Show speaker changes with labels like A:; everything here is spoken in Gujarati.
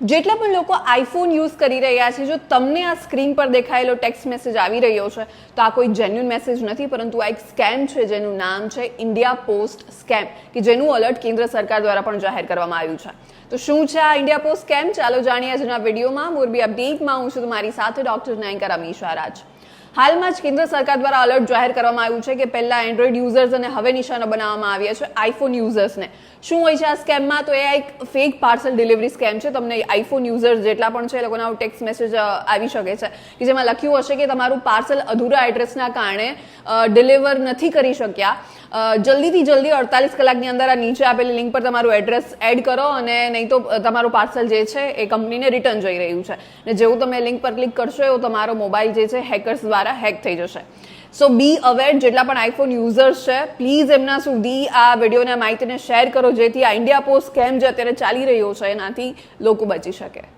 A: જેટલા પણ લોકો આઈફોન યુઝ કરી રહ્યા છે, જો તમને આ સ્ક્રીન પર દેખાયેલો ટેક્સ્ટ મેસેજ આવી રહ્યો છે, તો આ કોઈ જેન્યુન મેસેજ નથી, પરંતુ આ એક સ્કેમ છે, જેનું નામ છે ઇન્ડિયા પોસ્ટ સ્કેમ કે જેનું અલર્ટ કેન્દ્ર સરકાર દ્વારા પણ જાહેર કરવામાં આવ્યું છે. તો શું છે આ ઇન્ડિયા પોસ્ટ સ્કેમ ચાલો જાણીએ આજના વિડીયોમાં. મોરબી અપડેટમાં હું છું તમારી સાથે ડોક્ટર નાયકર અમીશા રાજ હાલમાં જ કેન્દ્ર સરકાર દ્વારા અલર્ટ જાહેર કરવામાં આવ્યું છે કે પહેલા એન્ડ્રોઈડ યુઝર્સ અને હવે નિશાનો બનાવવામાં આવ્યા છે આઈફોન યુઝર્સને શું હોય છે આ સ્કેમમાં? તો એ એક ફેક પાર્સલ ડિલિવરી સ્કેમ છે. તમને આઈફોન યુઝર્સ જેટલા પણ છે એ લોકોના ટેક્સ્ટ મેસેજ આવી શકે છે. કે જેમાં લખ્યું હશે કે તમારું પાર્સલ અધૂરા એડ્રેસના કારણે ડિલિવર નથી કરી શક્યા. જલ્દીથી જલ્દી અડતાલીસ કલાકની અંદર આ નીચે આપેલી લિંક પર તમારું એડ્રેસ એડ કરો અને નહીં તો તમારું પાર્સલ જે છે એ કંપનીને રિટર્ન જઈ રહ્યું છે. અને જેવું તમે લિંક પર ક્લિક કરશો, એવું તમારો મોબાઈલ જે છે હેકર્સ દ્વારા હેક થઈ જશે. સો બી અવેર જેટલા પણ આઈફોન યુઝર્સ છે પ્લીઝ એમના સુધી આ વિડીયોને માહિતીને શેર કરો, જેથી આ ઇન્ડિયા પોસ્ટ સ્કેમ જે અત્યારે ચાલી રહ્યો છે, એનાથી લોકો બચી શકે.